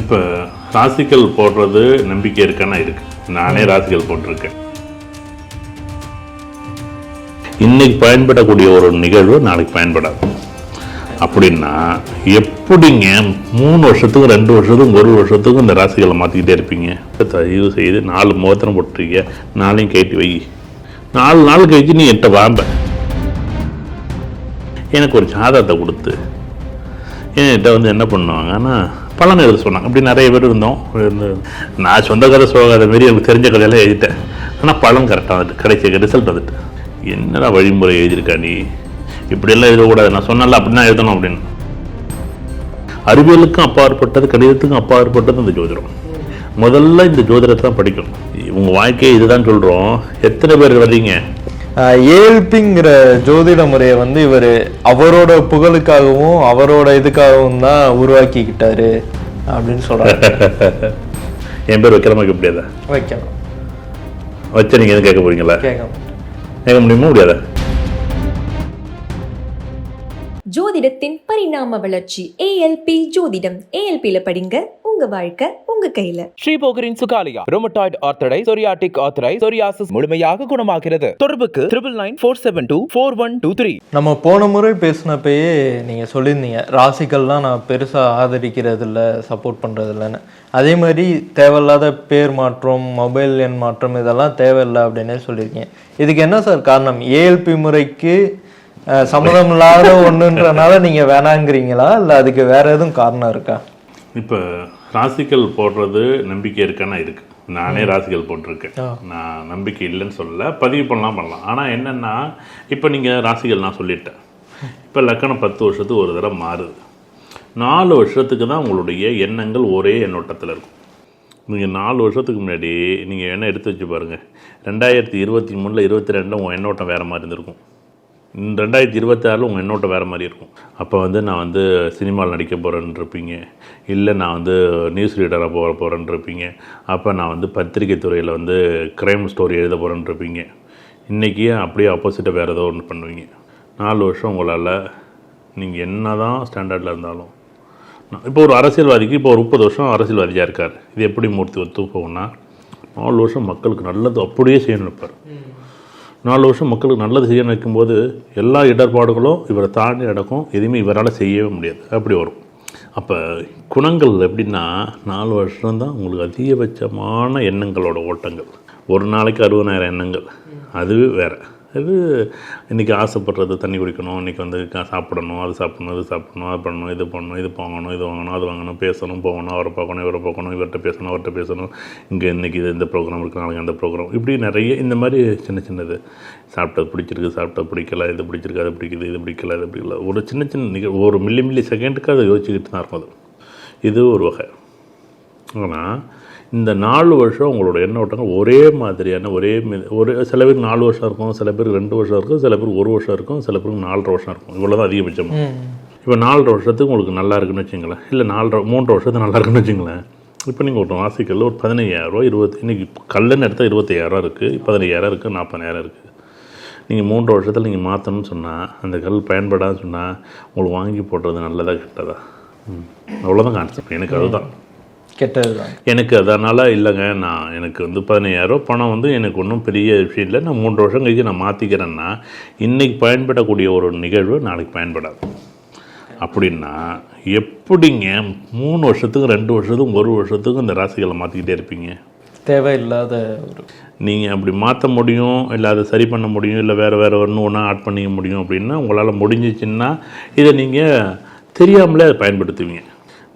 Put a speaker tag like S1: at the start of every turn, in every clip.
S1: இப்போ ராசிக்கல் போடுறது நம்பிக்கை இருக்கானா இருக்கு. நானே ராசிக்கல் போட்டிருக்கேன். இன்னைக்கு பயன்படக்கூடிய ஒரு நிகழ்வு நாளைக்கு பயன்படாது. அப்படின்னா எப்படிங்க மூணு வருஷத்துக்கும் ரெண்டு வருஷத்துக்கும் ஒரு வருஷத்துக்கும் இந்த ராசிகளை மாற்றிக்கிட்டே இருப்பீங்க? தயவு செய்து நாலு மோதிரம் போட்டிருக்கீங்க. நாளையும் கேட்டு வை. நாலு நாள் கழிச்சு நீ என்கிட்ட வாம்ப. எனக்கு ஒரு ஜாதகத்தை கொடுத்து. என்கிட்ட வந்து என்ன பண்ணுவாங்க ஆனால் பலன் எழுத சொன்னாங்க. அப்படி நிறைய பேர் இருந்தோம். நான் சொந்த கதை சோகாத மாரி எனக்கு தெரிஞ்ச கதையெல்லாம் எழுதிட்டேன். ஆனால் பலன் கரெக்டாக வந்துட்டு கிடைச்ச ரிசல்ட் வந்துட்டு. என்னடா வழிமுறை எழுதியிருக்கா நீ? இப்படியெல்லாம் எழுதக்கூடாது. நான் சொன்னல அப்படின்னா எழுதணும் அப்படின்னு. அறிவியலுக்கும் அப்பாற்பட்டது கணிதத்துக்கும் அப்பாற்பட்டது இந்த ஜோதிடம். முதல்ல இந்த ஜோதிடத்தை தான் படிக்கணும். உங்கள் வாழ்க்கையை இதுதான் சொல்கிறோம் எத்தனை பேர் வர்றீங்க?
S2: ஏஎல்பிங்கிற ஜோதிட முறையை வந்து இவர் அவரோட புகழுக்காகவும் அவரோட இதுக்காகவும் தான் உருவாக்கிக்கிட்டாரு அப்படின்னு சொல்றாரு.
S1: என் பேர் வைக்கிறமாக்க முடியாதா?
S2: வைக்கலாம்.
S1: வச்ச நீங்கள் எதுவும் கேட்க போறீங்களா? கேட்க முடியுமா? முடியாதா?
S3: ஜோதிடத்தின் பரிணாம வளர்ச்சி ஏஎல்பி ஜோதிடம். ஏஎல்பியில படிங்க உங்க வாழ்க்கை உங்க கையில.
S4: ஸ்ரீபோகரின் சுகாலியா ரோமட்டாய்டு ஆர்த்தடை சொரியாட்டிக் ஆர்த்தரை சொரியாசிஸ் முழுமையாக குணமாகிறது. தொடர்புக்கு triple nine four seven two four one two three
S2: நம்ம போன முறை பேசினப்பயே நீங்கள் சொல்லியிருந்தீங்க ராசிகள்லாம் நான் பெருசாக ஆதரிக்கிறது இல்லை சப்போர்ட் பண்ணுறது இல்லைன்னு அதே மாதிரி தேவையில்லாத பேர் மாற்றம் மொபைல் எண் மாற்றம் இதெல்லாம் தேவையில்லை அப்படின்னே சொல்லியிருக்கீங்க. இதுக்கு என்ன சார் காரணம்? ஏஎல்பி முறைக்கு சம்மதம் இல்லாத ஒன்றுன்றனால நீங்கள் வேணாங்கிறீங்களா? இல்லை அதுக்கு வேற எதுவும் காரணம் இருக்கா?
S1: இப்போ ராசிக்கல் போடுறது நம்பிக்கை இருக்கானா இருக்கு. நானே ராசிக்கல் போட்டிருக்கேன். நான் நம்பிக்கை இல்லைன்னு சொல்லல. பதிவு பண்ணலாம் பண்ணலாம். ஆனால் என்னென்னா இப்போ நீங்கள் ராசிகள் நான் சொல்லிட்டேன். இப்போ லக்கணம் பத்து வருஷத்துக்கு ஒரு தடவை மாறுது. நாலு வருஷத்துக்கு தான் உங்களுடைய எண்ணங்கள் ஒரே எண்ணோட்டத்தில் இருக்கும். நீங்கள் நாலு வருஷத்துக்கு முன்னாடி நீங்கள் என்ன எடுத்து வச்சு பாருங்கள் ரெண்டாயிரத்தி இருபத்தி மூணில் இருபத்தி ரெண்டில் உங்கள் எண்ணோட்டம் வேறு மாதிரி இருந்திருக்கும். ரெண்டாயிரத்தி இருபத்தாறில் உங்கள் எண்ணோட்டம் வேறு மாதிரி இருக்கும். அப்போ வந்து நான் வந்து சினிமாவில் நடிக்க போகிறேன்னு இருப்பீங்க இல்லை நான் வந்து நியூஸ் ரீடராக போக போகிறேன்னு இருப்பீங்க அப்போ நான் வந்து பத்திரிகை துறையில் வந்து க்ரைம் ஸ்டோரி எழுத போகிறேன்னு இருப்பீங்க இன்றைக்கி அப்படியே ஆப்போசிட்டாக வேறு ஏதோ ஒன்று பண்ணுவீங்க? நாலு வருஷம் உங்களால் நீங்கள் என்ன தான் ஸ்டாண்டர்டில் இருந்தாலும். நான் இப்போ ஒரு அரசியல்வாதிக்கு இப்போ ஒரு முப்பது வருஷம் அரசியல்வாதியாக இருக்கார். இது எப்படி மூர்த்தி ஒத்து போகும்னா நாலு வருஷம் மக்களுக்கு நல்லது அப்படியே செய்யணும் இருப்பார் நாலு வருஷம் மக்களுக்கு நல்லது செய்ய நினைக்கும்போது எல்லா இடர்பாடுகளும் இவரை தாண்டி நடக்கும். எதுவுமே இவரால் செய்யவே முடியாது. அப்படி வரும். அப்போ குணங்கள் எப்படின்னா நாலு வருஷம்தான் உங்களுக்கு அதிகபட்சமான எண்ணங்களோட ஓட்டங்கள். ஒரு நாளைக்கு அறுபதாயிரம் எண்ணங்கள். அதுவே வேறு. அது இன்றைக்கி ஆசைப்படுறது தண்ணி குடிக்கணும் இன்றைக்கி வந்து சாப்பிடணும் அது சாப்பிடணும் இது சாப்பிடணும் அது பண்ணணும் இது பண்ணணும் இது வாங்கணும் இது வாங்கணும் அது வாங்கணும் பேசணும் போகணும் அவரை பார்க்கணும் இவரை பார்க்கணும் இவர்கிட்ட பேசணும் அவர்கிட்ட பேசணும். இங்கே இன்றைக்கி இது இந்த ப்ரோக்ராம் இருக்குது நாளைக்கு அந்த ப்ரோக்ராம் இப்படி நிறைய இந்த மாதிரி சின்ன சின்னது. சாப்பிட்டது பிடிச்சிருக்கு சாப்பிட்டது பிடிக்கல இது பிடிச்சிருக்கு அது பிடிக்குது இது பிடிக்கல இது பிடிக்கல. ஒரு சின்ன சின்ன நிக ஒரு மில்லி மில்லி செகண்டுக்கு அதை யோசிச்சுக்கிட்டு தான் இருக்கும் அது. இது ஒரு வகை. ஆனால் இந்த நாலு வருஷம் உங்களோட எண்ணோட்டங்கள் ஒரே மாதிரியான ஒரே ஒரு சில பேருக்கு நாலு வருஷம் இருக்கும் சில பேருக்கு ரெண்டு வருஷம் இருக்கும் சில பேருக்கு ஒரு வருஷம் இருக்கும் சில பேருக்கு நாலரை வருஷம் இருக்கும். இவ்வளோ தான் அதிகபட்சம். இப்போ நாலரை வருஷத்துக்கு உங்களுக்கு நல்லா இருக்குன்னு வச்சுங்களேன். இல்லை நாலரை மூன்றரை வருஷத்துக்கு நல்லா இருக்குன்னு வச்சுங்களேன். இப்போ நீங்கள் ஒரு வாசிக்கல ஒரு பதினையாயிரரூவா இருபத்தி இன்றைக்கி கல்லுன்னு எடுத்தால் இருபத்தையாயிரம் இருக்குது பதினையாயிரம் இருக்குது நாற்பதாயிரம் இருக்குது நீங்கள் மூன்று வருஷத்தில் நீங்கள் மாற்றணும்னு சொன்னால் அந்த கல் பயன்படாதுன்னு சொன்னால் உங்களுக்கு வாங்கி போடுறது நல்லதா கெட்டதா? ம். அவ்வளோதான் கான்செப்ட். எனக்கு அதுதான்.
S2: கெட்டது
S1: எனக்கு அதனால் இல்லைங்க. நான் எனக்கு வந்து பதினையாயிரம் பணம் வந்து எனக்கு ஒன்றும் பெரிய விஷயம் இல்லை. நான் மூன்று வருஷம் கழிச்சு நான் மாற்றிக்கிறேன்னா இன்றைக்கி பயன்படக்கூடிய ஒரு நிகழ்வு நாளைக்கு பயன்படாது. அப்படின்னா எப்படிங்க மூணு வருஷத்துக்கும் ரெண்டு வருஷத்துக்கும் ஒரு வருஷத்துக்கும் இந்த ராசிகளை மாற்றிக்கிட்டே இருப்பீங்க?
S2: தேவையில்லாத ஒரு
S1: நீங்கள் அப்படி மாற்ற முடியும் இல்லை அதை சரி பண்ண முடியும் இல்லை வேறு வேறு ஒன்று ஒன்றா ஆட் பண்ணிக்க முடியும் அப்படின்னா உங்களால் முடிஞ்சிச்சுன்னா இதை நீங்கள் தெரியாமலே அதை பயன்படுத்துவீங்க.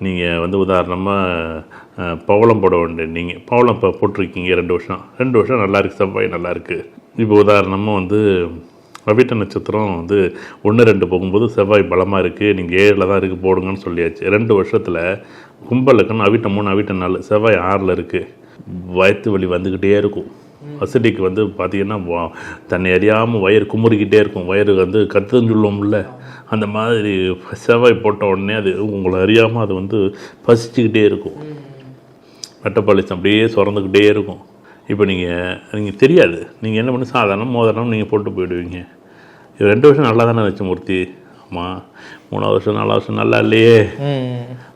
S1: நீங்கள் வந்து உதாரணமாக பவளம் போட வேண்டிய நீங்கள் பவளம் இப்போ போட்டிருக்கீங்க ரெண்டு வருஷம். ரெண்டு வருஷம் நல்லாயிருக்கு செவ்வாய் நல்லாருக்கு இப்போ உதாரணமாக வந்து அவிட்ட நட்சத்திரம் வந்து ஒன்று ரெண்டு போகும்போது செவ்வாய் பலமாக இருக்குது நீங்கள் ஏழில் தான் இருக்குது போடுங்கன்னு சொல்லியாச்சு. ரெண்டு வருஷத்தில் கும்பலுக்குன்னு அவிட்டம் மூணு அவிட்ட நாலு செவ்வாய் ஆறில் இருக்குது வயிற்று வலி வந்துக்கிட்டே இருக்கும். அசிடிக்கு வந்து பார்த்தீங்கன்னா தன்னை அறியாமல் வயிறு குமுறிக்கிட்டே இருக்கும். வயிறு வந்து கத்துன்னு சொல்லுவோம்ல. அந்த மாதிரி செவ்வாய் போட்ட உடனே அது உங்களை அறியாமல் அது வந்து பசிச்சுக்கிட்டே இருக்கும். வெட்டப்பாலிசம் அப்படியே சுரந்துக்கிட்டே இருக்கும். இப்போ நீங்கள் நீங்கள் தெரியாது. நீங்கள் என்ன பண்ணி சாதாரண மோதிரம் நீங்கள் போட்டு போயிடுவீங்க. இது ரெண்டு வருஷம் நல்லா தானே வச்சு மூர்த்தி. அம்மா மூணாவது வருஷம் நாலாவது வருஷம் நல்லா இல்லையே.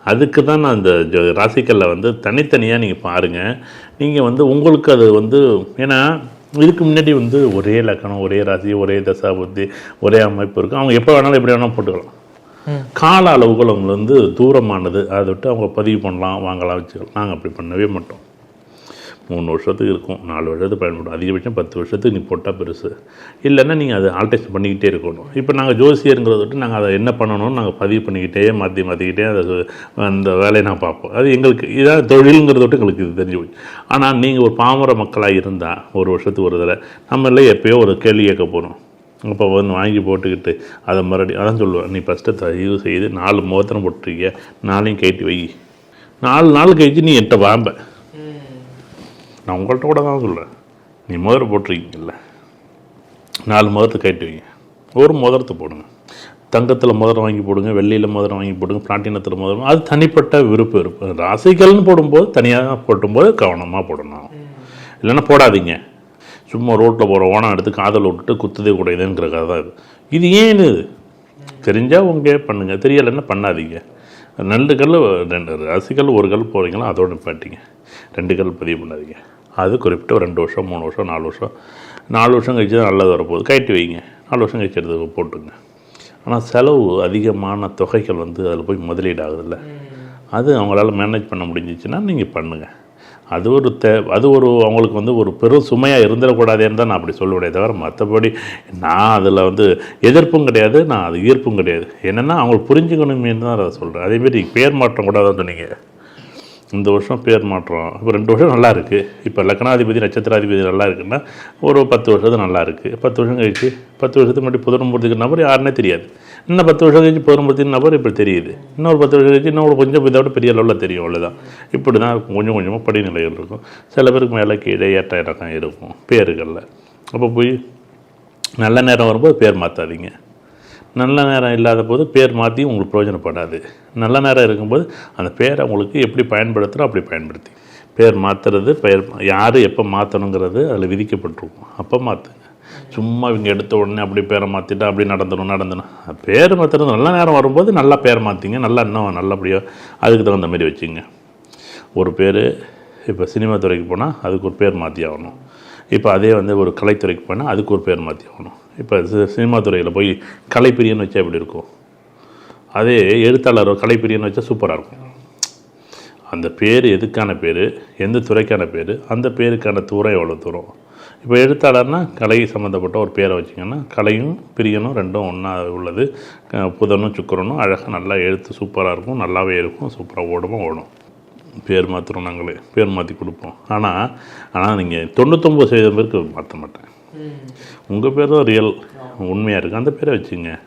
S1: அதுக்கு தான் நான் இந்த ஜ- ராசிக்கல்ல வந்து தனித்தனியாக நீங்கள் பாருங்கள் நீங்கள் வந்து உங்களுக்கு அது வந்து ஏன்னா இதுக்கு முன்னாடி வந்து ஒரே லக்கணம் ஒரே ராசி ஒரே தசா புத்தி ஒரே அமைப்பு இருக்கும். அவங்க எப்போ வேணாலும் எப்படி வேணாலும் போட்டுக்கலாம். கால அளவுகள் அவங்களுக்கு வந்து தூரமானது. அதை விட்டு அவங்க பதிவு பண்ணலாம் வாங்கலாம் வச்சுக்கலாம். நாங்கள் அப்படி பண்ணவே மாட்டோம். மூணு வருஷத்துக்கு இருக்கும். நாலு வருஷத்துக்கு பயன்படும். அதிகபட்சம் பத்து வருஷத்துக்கு நீ போட்டால் பெருசு. இல்லைன்னா நீங்கள் அதை ஆல்டேஷன் பண்ணிக்கிட்டே இருக்கணும். இப்போ நாங்கள் ஜோசியருங்கிறத விட்டு நாங்கள் அதை என்ன பண்ணணும்னு நாங்கள் பதிவு பண்ணிக்கிட்டே மாற்றி மாற்றிக்கிட்டே அதை அந்த வேலையை நான் பார்ப்போம். அது எங்களுக்கு இதான் தொழிலுங்கிறத விட்டு எங்களுக்கு இது தெரிஞ்சு போச்சு. ஆனால் நீங்கள் ஒரு பாமர மக்களாக இருந்தால் ஒரு வருஷத்துக்கு ஒரு தடவை நம்மளே எப்போயோ ஒரு கேள்வி கேட்க போகிறோம் அப்போ வந்து வாங்கி போட்டுக்கிட்டு அதை மறுபடியும் அதான் சொல்லுவேன் நீ ஃபஸ்ட்டு தயவு செய்து நாலு மோத்திரம் போட்டிருக்கிய நாளையும் கேட்டு வை. நாலு நாள் கழிச்சு நீ என்கிட்ட வாம்ப. நான் உங்கள்கிட்ட கூட தான் சொல்கிறேன் நீ முதல் போட்டிருக்கீங்கல்ல? நாலு முதத்தை கட்டி வைங்க. ஒரு முதரத்தை போடுங்க. தங்கத்தில் மோதிரம் வாங்கி போடுங்க வெள்ளியில் மோதிரம் வாங்கி போடுங்க பிளாட்டினத்தில் மோதிரம் அது தனிப்பட்ட விருப்பம் இருக்கும். ராசிகள்னு போடும்போது தனியாக போட்டும்போது கவனமாக போடணும். இல்லைன்னா போடாதீங்க. சும்மா ரோட்டில் போகிற ஓனம் எடுத்து காதல் விட்டுட்டு குத்துதே கூடையதுங்கிற கதை தான் இது. இது ஏன் இது? தெரிஞ்சால் உங்க பண்ணுங்கள் தெரியலைன்னா பண்ணாதீங்க. ரெண்டு கல் ரெண்டு ராசிக்கல் ஒரு கல் போகிறீங்களா அதோட நிப்பாட்டிங்க. ரெண்டு கல் பதிவு பண்ணாதீங்க. அது குறிப்பிட்ட ஒரு ரெண்டு வருஷம் மூணு வருஷம் நாலு வருஷம். நாலு வருஷம் கழிச்சு தான் நல்லது வரப்போகுது. கட்டி வைங்க. நாலு வருஷம் கழிச்சு எடுத்து போட்டுங்க ஆனால் செலவு அதிகமான தொகைகள் வந்து அதில் போய் முதலீடு ஆகுதில்ல அது அவங்களால மேனேஜ் பண்ண முடிஞ்சிச்சுன்னா நீங்கள் பண்ணுங்கள் அது ஒரு தே அது ஒரு அவங்களுக்கு வந்து ஒரு பெரும் சுமையாக இருந்துடக்கூடாதேன்னு தான் நான் அப்படி சொல்லுவேன் தவிர மற்றபடி நான் அதில் வந்து எதிர்ப்பும் கிடையாது நான் அது ஈர்ப்பும் கிடையாது. என்னென்னா அவங்களுக்கு புரிஞ்சுக்கணுமே தான் அதை சொல்கிறேன் அதேமாரி பேர் மாற்றம் கூட தான் சொன்னீங்க. இந்த வருஷம் பேர் மாற்றம். இப்போ ரெண்டு வருஷம் நல்லா இருக்குது இப்போ லக்னாதிபதி நட்சத்திராதிபதி நல்லா இருக்குன்னா ஒரு பத்து வருஷத்துக்கு நல்லா இருக்குது பத்து வருஷம் கழிச்சு பத்து வருஷத்துக்கு முன்னாடி புதனமூர்த்திக்கு நபர் யாருன்னே தெரியாது. இன்னும் பத்து வருஷம் கழிச்சு புதனமூர்த்தி நபர் இப்போ தெரியுது. இன்னொரு பத்து வருஷம் கழிச்சு இன்னும் கொஞ்சம் இதோட பெரிய அளவில் தெரியும் அவ்வளோதான் இப்படி தான் கொஞ்சம் கொஞ்சமாக படிநிலைகள் இருக்கும். சில பேருக்கு மேலே கீழே ஏற்ற இறக்கம் இருக்கும் பேருகளில். அப்போ போய் நல்ல நேரம் வரும்போது பேர் மாற்றாதீங்க நல்ல நேரம் இல்லாத போது பேர் மாற்றி உங்களுக்கு பிரயோஜனப்படாது. நல்ல நேரம் இருக்கும்போது அந்த பேரை உங்களுக்கு எப்படி பயன்படுத்துகிறோ அப்படி பயன்படுத்தி. பேர் மாற்றுறது பெயர் யார் எப்போ மாற்றணுங்கிறது அதில் விதிக்கப்பட்டிருக்கும். அப்போ மாற்றுங்க சும்மா இவங்க எடுத்த உடனே அப்படி பேரை மாற்றிட்டா அப்படி நடந்துடும் நடந்துடும் பேர் மாற்றுறது நல்ல நேரம் வரும்போது நல்லா பேர் மாற்றிங்க நல்லா இன்னும் நல்லபடியாக அதுக்கு தகுந்த மாதிரி வச்சுங்க. ஒரு பேர் இப்போ சினிமா துறைக்கு போனால் அதுக்கு ஒரு பேர் மாற்றி ஆகணும். இப்போ அதே வந்து ஒரு கலைத்துறைக்கு போனால் அதுக்கு ஒரு பேர் மாற்றி ஆகணும். இப்போ சி- சினிமா துறையில் போய் கலைப்பிரியன்னு வச்சா எப்படி இருக்கும்? அதே எழுத்தாளர் கலைப்பிரியன்னு வச்சா சூப்பராக இருக்கும். அந்த பேர் எதுக்கான பேர்? எந்த துறைக்கான பேர்? அந்த பேருக்கான தூரம் எவ்வளோ தூரம்? இப்போ எழுத்தாளர்னா கலை சம்மந்தப்பட்ட ஒரு பேரை வச்சிங்கன்னா கலையும் பிரியனும் ரெண்டும் ஒன்றா உள்ளது. புதனும் சுக்கரனும் அழகாக நல்லா எழுத்து சூப்பராக இருக்கும். நல்லாவே இருக்கும். சூப்பராக ஓடுமோ? ஓடும். பேர் மாற்றுறோம் நாங்களே. பேர் மாற்றி கொடுப்போம். ஆனால் ஆனால் நீங்கள் தொண்ணூத்தொம்பது சதவீதம் பேருக்கு மாற்ற மாட்டேன். உங்கள் பேர் தான் ரியல் உண்மையாக இருக்குது அந்த பேரை வச்சுங்க.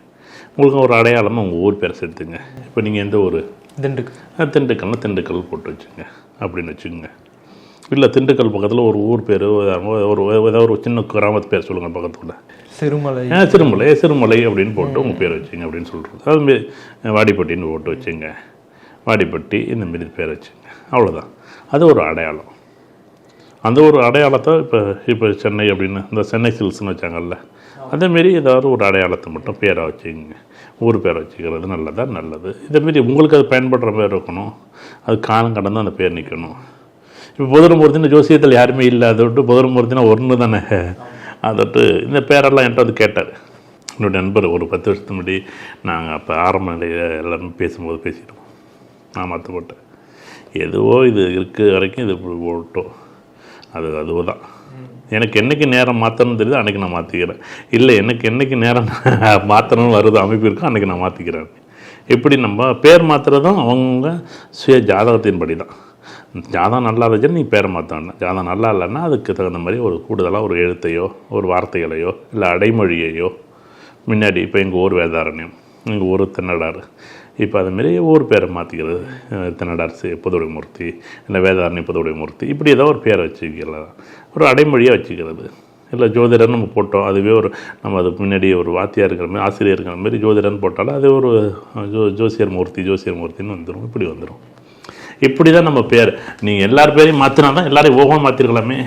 S1: உங்களுக்கு ஒரு அடையாளமாக உங்கள் ஊர் பேரை சேர்த்துங்க. இப்போ நீங்கள் எந்த ஊர்?
S2: திண்டுக்கல்.
S1: அஹ் திண்டுக்கல்னா திண்டுக்கல் போட்டு வச்சுங்க. அப்படின்னு வச்சுக்கோங்க. இல்லை திண்டுக்கல் பக்கத்தில் ஒரு ஊர் பேர் ஒரு ஏதாவது ஒரு சின்ன கிராமத்து பேர் சொல்லுங்கள் பக்கத்தில்.
S2: சிறுமலை.
S1: ஆ சிறுமலை சிறுமலை அப்படின்னு போட்டு உங்கள் பேர் வச்சுங்க அப்படின்னு சொல்கிறது அதுமாரி வாடிப்பட்டின்னு போட்டு வச்சுங்க. வாடிப்பட்டி இந்த மாரி பேர் வச்சுங்க. அவ்வளோதான் அது ஒரு அடையாளம். அந்த ஒரு அடையாளத்தை இப்போ இப்போ சென்னை அப்படின்னு இந்த சென்னை சில்ஸ்னு வச்சாங்கல்ல அதேமாரி ஏதாவது ஒரு அடையாளத்தை மட்டும் பேரை வச்சுக்கோங்க. ஊர் பேரை வச்சுக்கிறது நல்லதா நல்லது. இதேமாரி உங்களுக்கு அது பயன்படுற பேர் இருக்கணும். அது காலம் கடந்து அந்த பேர் நிற்கணும் இப்போ புதனமூர்த்தின்னு ஜோசியத்தில் யாருமே இல்லை. அதை விட்டு புதனமூர்த்தினா ஒன்று தானே. அதை விட்டு இந்த பேரெல்லாம் என்கிட்ட வந்து கேட்டார். என்னுடைய நண்பர் ஒரு பத்து வருஷத்துக்கு முன்னாடி நாங்கள் அப்போ ஆரம்ப நிலையில் எல்லாமே பேசும்போது பேசிட்டோம். நான் மாற்ற போட்டேன். எதுவோ இது இருக்க வரைக்கும் இது போட்டோம். அது அதுவும் தான் எனக்கு என்னைக்கு நேரம் மாற்றணும்னு தெரியுது அன்றைக்கி நான் மாற்றிக்கிறேன் இல்லை எனக்கு என்னைக்கு நேரம் மாற்றணும்னு வருது அமைப்பு இருக்கோ அன்றைக்கி நான் மாற்றிக்கிறேன் இப்படி நம்ம பேர் மாற்றுறதும் அவங்க சுய ஜாதகத்தின்படி தான் ஜாதகம் நல்லா இருந்துச்சுன்னா நீ பேரை மாற்றணும் ஜாதகம் நல்லா இல்லைன்னா அதுக்கு தகுந்த மாதிரி ஒரு கூடுதலாக ஒரு எழுத்தையோ ஒரு வார்த்தைகளையோ இல்லை அடைமொழியையோ முன்னாடி இப்போ எங்கள் ஊர் வேதாரண்யம் எங்கள் ஊர் தென்னடாறு இப்போ அதுமாரி ஊர் பேரை மாற்றிக்கிறது அஹ் தென்னடார் சி புதுவுடை மூர்த்தி இல்லை புதுவுடை மூர்த்தி இப்படி ஏதோ ஒரு பேரை வச்சுக்கலாம் ஒரு அடைமொழியாக வச்சுக்கிறது. இல்லை ஜோதிடர்னு நம்ம போட்டோம். அதுவே ஒரு நம்ம அதுக்கு முன்னாடி ஒரு வாத்தியார் இருக்கிற மாதிரி ஆசிரியர் இருக்கிற மாதிரி ஜோதிடர்னு போட்டாலும் அது ஒரு ஜோ ஜோசியர் மூர்த்தி ஜோசியர் மூர்த்தின்னு வந்துடும் இப்படி வந்துடும் இப்படி தான் நம்ம பேர். நீங்கள் எல்லார் பேரையும் மாற்றினா தான் எல்லாரையும் ஓகமாக மாற்றிருக்கலாமே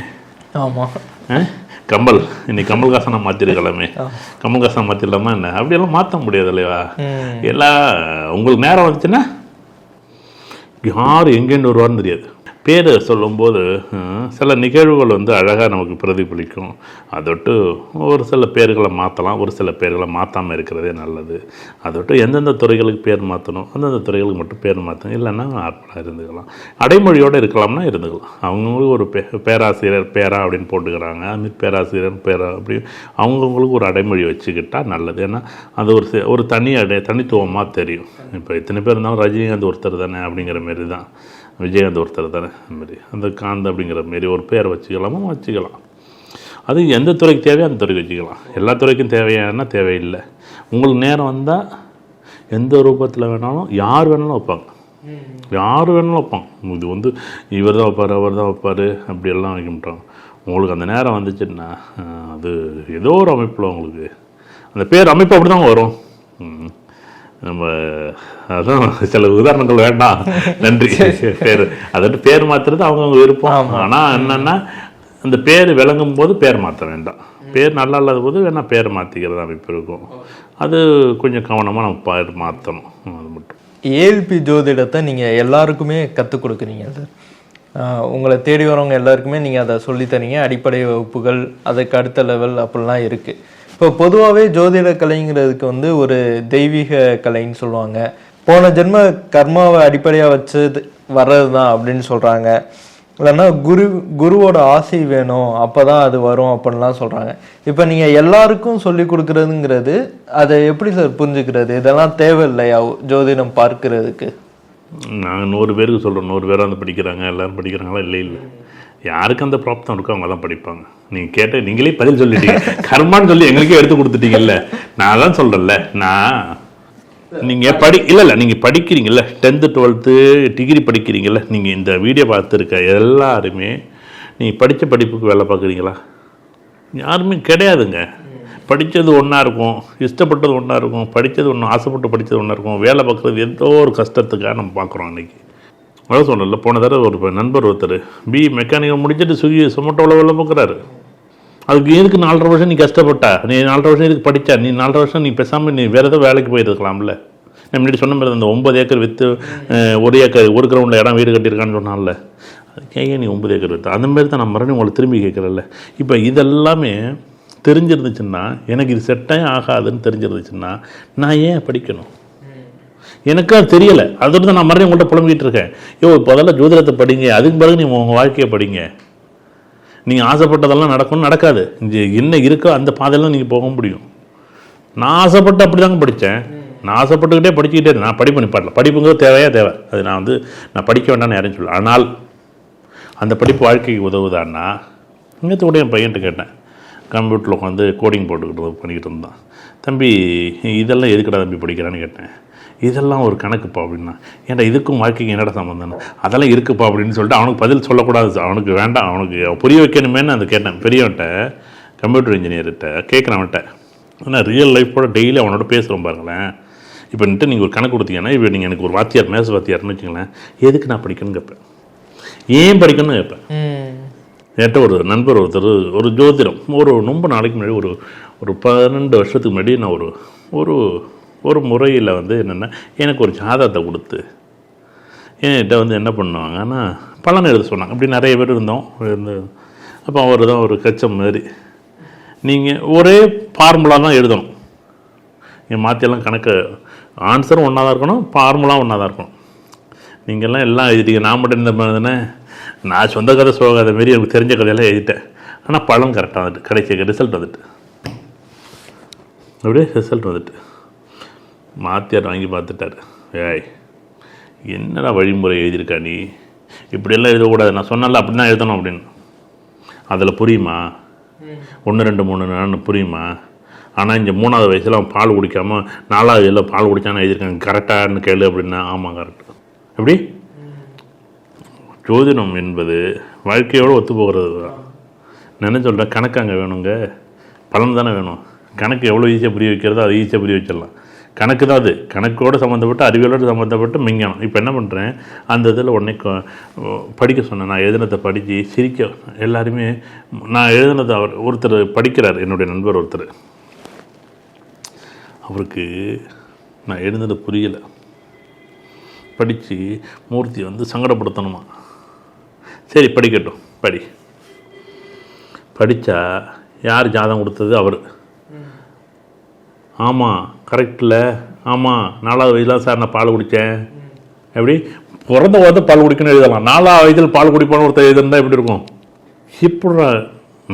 S2: ஆமாம்
S1: கமல் இன்னைக்கு கமல்ஹாசனை மாற்றிருக்கலாமே கமல்ஹாசனை மாற்றிடலாமா என்ன? அப்படியெல்லாம் மாற்ற முடியாது இல்லையா எல்லா உங்களுக்கு நேரம் வந்துச்சுன்னா யார் எங்கேருந்து வருவார்னு தெரியாது. பேர் சொல்லும்போது சில நிகழ்வுகள் வந்து அழகாக நமக்கு பிரதிபலிக்கும். அதொட்டு ஒரு சில பேர்களை மாற்றலாம் ஒரு சில பேர்களை மாற்றாமல் இருக்கிறதே நல்லது. அதொட்டு எந்தெந்த துறைகளுக்கு பேர் மாற்றணும் அந்தந்த துறைகளுக்கு மட்டும் பேர் மாற்றணும் இல்லைன்னா நார்மலாக இருந்துக்கலாம். அடைமொழியோடு இருக்கலாம்னா இருந்துக்கலாம். அவங்கவுங்களுக்கு ஒரு பே பேராசிரியர் பேரா அப்படின்னு போட்டுக்கிறாங்க அதுமாதிரி பேராசிரியர் பேரா அப்படி அவங்கவுங்களுக்கு ஒரு அடைமொழி வச்சுக்கிட்டால் நல்லது. ஏன்னா அது ஒரு ஒரு தனி அடை தனித்துவமாக தெரியும். இப்போ இத்தனை பேர் இருந்தாலும் ரஜினிகாந்த் ஒருத்தர் தானே அப்படிங்கிற மாரி தான் விஜயகாந்த் ஒருத்தர் தானே அதுமாரி அந்த காந்த் அப்படிங்கிற மாரி ஒரு பேர் வச்சுக்கலாமா வச்சுக்கலாம். அது எந்த துறைக்கு தேவையோ அந்த துறைக்கு வச்சுக்கலாம். எல்லா துறைக்கும் தேவையானா தேவையில்லை. உங்களுக்கு நேரம் வந்தால் எந்த ரூபத்தில் வேணாலும் யார் வேணாலும் வைப்பாங்க. யார் வேணாலும் வைப்பாங்க. இது வந்து இவர் தான் வைப்பார் அவர் தான் வைப்பார் அப்படியெல்லாம் வைக்க மாட்டாங்க உங்களுக்கு அந்த நேரம் வந்துச்சுன்னா அது ஏதோ ஒரு அமைப்பில் உங்களுக்கு அந்த பேர் அமைப்பு அப்படி தான் வரும். ம். நம்ம அதான் சில உதாரணங்கள் வேண்டாம் நன்றி. பேர். அதாவது பேர் மாத்துறது அவங்கவுங்க விருப்பம். ஆனால் என்னன்னா அந்த பேர் விளங்கும் போது பேர் மாற்ற வேண்டாம். பேர் நல்லா இல்லாத போது வேணால் பேர் மாற்றிக்கிறது அமைப்பு இருக்கும். அது கொஞ்சம் கவனமாக நம்ம பேர் மாற்றணும் அது மட்டும்.
S2: ஏஎல்பி ஜோதிடத்தை நீங்கள் எல்லாருக்குமே கற்றுக் கொடுக்குறீங்க சார் உங்களை தேடி வரவங்க எல்லாருக்குமே நீங்கள் அதை சொல்லித் தரீங்க. அடிப்படை வகுப்புகள் அதுக்கு அடுத்த லெவல் அப்படிலாம் இருக்குது இப்போ பொதுவாகவே ஜோதிட கலைங்கிறதுக்கு வந்து ஒரு தெய்வீக கலைன்னு சொல்லுவாங்க. போன ஜென்ம கர்மாவை அடிப்படையாக வச்சு வர்றது தான் அப்படின்னு சொல்கிறாங்க இல்லைன்னா குரு குருவோட ஆசை வேணும் அப்போ தான் அது வரும் அப்படின்லாம் சொல்கிறாங்க இப்போ நீங்கள் எல்லாருக்கும் சொல்லி கொடுக்குறதுங்கிறது அதை எப்படி சார் புரிஞ்சுக்கிறது? இதெல்லாம் தேவையில்லையா? ஜோதிடம் பார்க்கறதுக்கு.
S1: நாங்கள் நூறு பேருக்கு சொல்கிறோம் நூறு பேராக வந்து படிக்கிறாங்க எல்லோரும் படிக்கிறாங்களா இல்லை இல்லை யாருக்கு அந்த ப்ராப்தம் இருக்கோ அவங்கெல்லாம் படிப்பாங்க. நீங்கள் கேட்ட நீங்களே பதில் சொல்லிட்டீங்க. கர்மான்னு சொல்லி எங்களுக்கே எடுத்து கொடுத்துட்டீங்கல்ல. நான் தான் சொல்கிறேன்ல நான் நீங்கள் படி இல்லை இல்லை நீங்கள் படிக்கிறீங்கல்ல. டென்த்து டுவெல்த்து டிகிரி படிக்கிறீங்கல்ல. நீங்கள் இந்த வீடியோ பார்த்துருக்க எல்லாருமே நீங்கள் படித்த படிப்புக்கு வேலை பார்க்குறீங்களா? யாருமே கிடையாதுங்க. படித்தது ஒன்றா இருக்கும். இஷ்டப்பட்டது ஒன்றா இருக்கும். படித்தது ஒன்று ஆசைப்பட்டு படித்தது ஒன்றா இருக்கும். வேலை பார்க்குறது ஏதோ ஒரு கஷ்டத்துக்காக நம்ம பார்க்குறோம் அன்றைக்கி அதான் சொன்னல போன தடவை ஒரு நண்பர் ஒருத்தர் பி மெக்கானிக்கல் முடிச்சுட்டு சுகி சொமட்டோவில் வேலை பார்க்குறாரு அதுக்கு எதுக்கு நாலரை வருஷம் நீ கஷ்டப்பட்ட? நீ நாலரை வருஷம் எதுக்கு படித்தா நீ நாலரை வருஷம் நீ பேசாமல் நீ வேறு எதாவது வேலைக்கு போயிருக்கலாம்ல. நான் முன்னாடி சொன்ன மாதிரி அந்த ஒம்பது ஏக்கர் விற்று ஒரு ஏக்கர் ஒரு கிரவுண்டில் இடம் வீடு கட்டியிருக்கான்னு சொன்னான்ல. அதுக்கே நீ ஒம்பது ஏக்கர் விற்று அந்த மாதிரி தான் நான் மறுபடியும் உங்களை திரும்பி கேட்குறேன்ல. இப்போ இதெல்லாமே தெரிஞ்சிருந்துச்சுன்னா எனக்கு இது செட்டே ஆகாதுன்னு தெரிஞ்சிருந்துச்சுன்னா நான் ஏன் படிக்கணும்? எனக்கு அது தெரியலை. அதோட தான் நான் மறுபடியும் உங்கள்கிட்ட புலம்பிக்கிட்டு இருக்கேன். யோ முதல்ல ஜோதிடத்தை படிங்க. அதுக்கு பிறகு நீங்கள் உங்கள் வாழ்க்கையை படிங்க. நீங்கள் ஆசைப்பட்டதெல்லாம் நடக்கணும் நடக்காது. இங்கே என்ன இருக்கோ அந்த பாதையெல்லாம் நீங்கள் போக முடியும். நான் ஆசைப்பட்டு அப்படி தாங்க படித்தேன். நான் ஆசைப்பட்டுக்கிட்டே படிச்சுக்கிட்டே நான் படிப்பு நிப்பாட்டல படிப்புங்கிறது தேவையா? தேவை. அது நான் வந்து நான் படிக்க வேண்டாம்னு யாரும் சொல்ல ஆனால் அந்த படிப்பு வாழ்க்கைக்கு உதவுதான்னா நேற்று கூட என் பையன்ட்டு கேட்டேன். கம்ப்யூட்டரில் உட்காந்து கோடிங் போட்டுக்கிட்டு பண்ணிக்கிட்டு இருந்தான். தம்பி இதெல்லாம் எதுக்குடா தம்பி படிக்கிறான்னு கேட்டேன். இதெல்லாம் ஒரு கணக்குப்பா அப்படின்னா. ஏன்டா இதுக்கும் வாழ்க்கைக்கு என்னடா சம்மந்தம் அதெல்லாம் இருக்குப்பா அப்படின்னு சொல்லிட்டு அவனுக்கு பதில் சொல்லக்கூடாது அவனுக்கு வேண்டாம். அவனுக்கு புரிய வைக்கணுமேன்னு அதை கேட்டேன். பெரியவன்ட்ட கம்ப்யூட்டர் இன்ஜினியர்கிட்ட கேட்குறேன் அவன்கிட்ட ஆனால் ரியல் லைஃபோட டெய்லி அவனோட பேசுகிறோம் பாருங்களேன். இப்போ நீங்கள் ஒரு கணக்கு கொடுத்தீங்கன்னா இப்போ நீங்கள் எனக்கு ஒரு வாத்தியார் மேச வாத்தியார்னு வச்சுங்களேன் எதுக்கு நான் படிக்கணும்னு கேட்பேன். ஏன் படிக்கணும்னு கேட்பேன்? என்கிட்ட ஒரு நண்பர் ஒருத்தர் ஒரு ஜோதிடம். ஒரு ரொம்ப நாளைக்கு முன்னாடி ஒரு ஒரு பன்னெண்டு வருஷத்துக்கு முன்னாடி நான் ஒரு ஒரு ஒரு முறையில் வந்து என்னென்னா எனக்கு ஒரு ஜாதகத்தை கொடுத்து. என்கிட்ட வந்து என்ன பண்ணுவாங்கன்னா பலன் எழுத சொன்னாங்க. அப்படி நிறைய பேர் இருந்தோம். இருந்து அப்போ அவர் தான் ஒரு கச்சம் மாதிரி. நீங்கள் ஒரே ஃபார்முலா தான் எழுதணும். நீங்கள் மாற்றியெல்லாம் கணக்கு ஆன்சரும் ஒன்றா தான் இருக்கணும் ஃபார்முலா ஒன்றா தான் இருக்கணும். நீங்கள்லாம் எல்லாம் எழுதிட்டீங்க. நான் மட்டும் இந்த மாதிரி நான் சொந்த கதை சோக கதை மாரி எனக்கு தெரிஞ்ச கதையெல்லாம் எழுதிட்டேன். ஆனால் பலன் கரெக்டாக வந்துட்டு கடைசி ரிசல்ட் வந்துட்டு. அப்படியே ரிசல்ட் வந்துட்டு. மாத்தியார் வாங்கி பார்த்துட்டார். ஏய் என்னடா வழிமுறை எழுதியிருக்கா நீ? இப்படியெல்லாம் எழுதக்கூடாது. நான் சொன்னால அப்படி தான் எழுதணும் அப்படின்னு. அதில் புரியுமா? ஒன்று ரெண்டு மூணு நாலு புரியுமா? ஆனால் இந்த மூணாவது வயசில் அவன் பால் குடிக்காமல் நாலாவது வயசில் பால் குடிச்சான்னு எழுதியிருக்காங்க. கரெக்டான்னு கேளு அப்படின்னா ஆமாம் கரெக்ட் எப்படி? ஜோதிடம் என்பது வாழ்க்கையோடு ஒத்து போகிறது தான் நான் சொல்கிறேன் கணக்கு அங்கே வேணுங்க? பலன் தானே வேணும். கணக்கு எவ்வளோ ஈஸியாக புரிய வைக்கிறதோ அதை ஈஸியாக புரிய வச்சிடலாம். கணக்கு தான் அது. கணக்கோடு சம்மந்தப்பட்டு அறிவியலோடு சம்மந்தப்பட்டு மிங்கணும் இப்போ என்ன பண்ணுறேன் அந்த இதில் உடனே படிக்க சொன்னேன். நான் எழுதினதை படித்து சிரிக்க எல்லாருமே நான் எழுதினதை அவர் ஒருத்தர் படிக்கிறார். என்னுடைய நண்பர் ஒருத்தர். அவருக்கு நான் எழுந்தது புரியலை. படித்து மூர்த்தி வந்து சங்கடப்படுத்தணுமா? சரி படிக்கட்டும். படி. படித்தா யார் ஜாதகம் கொடுத்தது? அவர். ஆமாம் கரெக்டில். ஆமாம் நாலாவது வயதில் சார் நான் பால் குடித்தேன் எப்படி? பிறந்த வந்து பால் குடிக்கணும்னு எழுதலாம். நாலாவது வயதில் பால் குடிப்பான்னு ஒருத்தர் எழுதுனா எப்படி இருக்கும்? இப்படி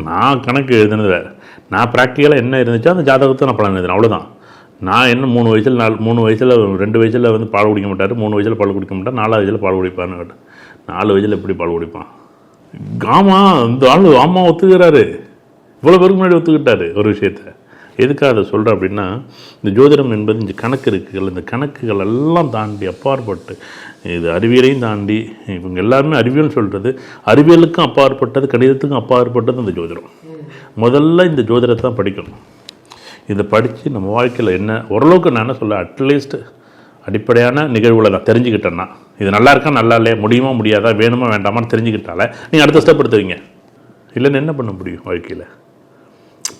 S1: நான் கணக்கு எழுதுனது வேறு. நான் ப்ராக்டிக்கலாக என்ன இருந்துச்சோ அந்த ஜாதகத்தை நான் பலன் எழுதுனேன். அவ்வளோதான் நான் என்ன மூணு வயசில் நாலு மூணு வயசில் ரெண்டு வயசில் வந்து பால் குடிக்க மாட்டார். மூணு வயசில் பால் குடிக்க மாட்டார். நாலாவது வயசில் பால் குடிப்பான்னு கேட்டேன். நாலு வயசில் எப்படி பால் குடிப்பான்? ஆமாம் இந்த ஆள் ஆமா ஒத்துக்கிறாரு. இவ்வளோ பேருக்கு முன்னாடி ஒத்துக்கிட்டாரு ஒரு விஷயத்த. எதுக்காக அதை சொல்கிறேன் அப்படின்னா இந்த ஜோதிடம் என்பது இந்த கணக்கு இருக்குகள் இந்த கணக்குகள் எல்லாம் தாண்டி அப்பாற்பட்டு இது அறிவியலையும் தாண்டி இவங்க எல்லாருமே அறிவியல்னு சொல்கிறது அறிவியலுக்கும் அப்பாற்பட்டது கணிதத்துக்கும் அப்பாற்பட்டது இந்த ஜோதிடம். முதல்ல இந்த ஜோதிடத்தை தான் படிக்கணும். இதை படித்து நம்ம வாழ்க்கையில் என்ன ஓரளவுக்கு நான் என்ன சொல்ல அட்லீஸ்ட் அடிப்படையான நிகழ்வுகளை நான் தெரிஞ்சுக்கிட்டேன்னா இது நல்லா இருக்கா நல்லா இல்லையா முடியுமா முடியாதா வேணுமா வேண்டாமான்னு தெரிஞ்சுக்கிட்டால நீங்கள் அடுத்த ஸ்டெப் எடுத்துவீங்க இல்லைன்னு என்ன பண்ண முடியும் வாழ்க்கையில்?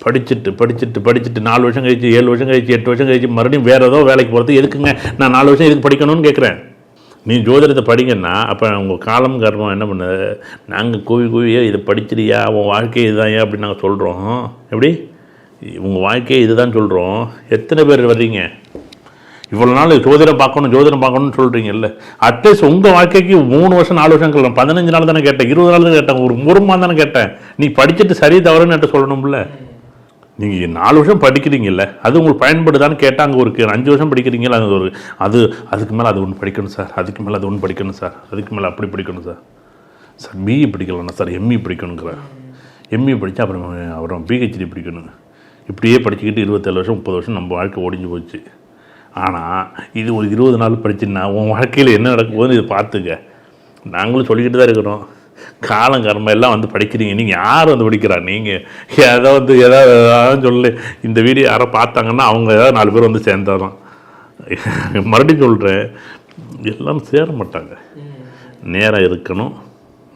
S1: படிச்சுட்டு படிச்சுட்டு படிச்சுட்டு நாலு வருஷம் கழிச்சு ஏழு வருஷம் கழிச்சு எட்டு வருஷம் கழிச்சு மறுபடியும் வேறு ஏதோ வேலைக்கு போகிறது எதுக்குங்க? நான் நாலு வருஷம் எதுக்கு படிக்கணும்னு கேட்குறேன் நீ ஜோதிடத்தை படிங்கன்னா அப்போ உங்கள் காலம் கர்மம் என்ன பண்ணுது? நாங்கள் கூவி கூவியே இதை படிச்சிரியா உன் வாழ்க்கை இதுதான் ஏன்? அப்படின்னு நாங்கள் சொல்கிறோம் எப்படி? உங்கள் வாழ்க்கையை இதுதான் சொல்கிறோம் எத்தனை பேர் வர்றீங்க? இவ்வளோ நாள் ஜோதிடம் பார்க்கணும் ஜோதிடம் பார்க்கணும்னு சொல்கிறீங்கல்ல அட்லீஸ்ட் உங்கள் வாழ்க்கைக்கு மூணு வருஷம் நாலு வருஷம் கழியும் பதினஞ்சு நாள் தானே கேட்டேன் இருபது நாள் தானே கேட்டேன் ஒரு ஒரு மாதம் தானே கேட்டேன். நீ படிச்சுட்டு சரி தவறுன்னு சொல்லணும்ல. நீங்கள் நாலு வருஷம் படிக்கிறீங்கல்ல அது உங்களுக்கு பயன்படுதான்னு கேட்டால் அங்கே ஒரு கே- அஞ்சு வருஷம் படிக்கிறீங்களா அது ஒரு அது அதுக்கு மேலே அது ஒன்று படிக்கணும் சார். அதுக்கு மேலே அது ஒன்று படிக்கணும் சார். அதுக்கு மேலே அப்படி படிக்கணும் சார். சார் பிஇ படிக்கலாம்னா சார் எம்இ படிக்கணுங்கிற எம்இ படித்தா அப்புறம் அப்புறம் பிஹெச்டி படிக்கணும் இப்படியே படிச்சுக்கிட்டு இருபத்தேழு வருஷம் முப்பது வருஷம் நம்ம வாழ்க்கை ஒடிஞ்சு போச்சு. ஆனால் இது ஒரு இருபது நாள் படிச்சுன்னா உன் வாழ்க்கையில் என்ன நடக்கும் போதுன்னு இதை பார்த்துக்க. நாங்களும் சொல்லிக்கிட்டு தான் இருக்கிறோம். காலம் கர்மம் எல்லாம் வந்து படிக்கிறீங்க. நீங்கள் யார் வந்து படிக்கிறா? நீங்கள் ஏதோ வந்து ஏதாவது ஏதாவது சொல்லு. இந்த வீடியோ யாரை பார்த்தாங்கன்னா அவங்க ஏதாவது நாலு பேர் வந்து சேர்ந்தாதான். மறுபடியும் சொல்கிறேன் எல்லாம் சேர மாட்டாங்க. நேரம் இருக்கணும்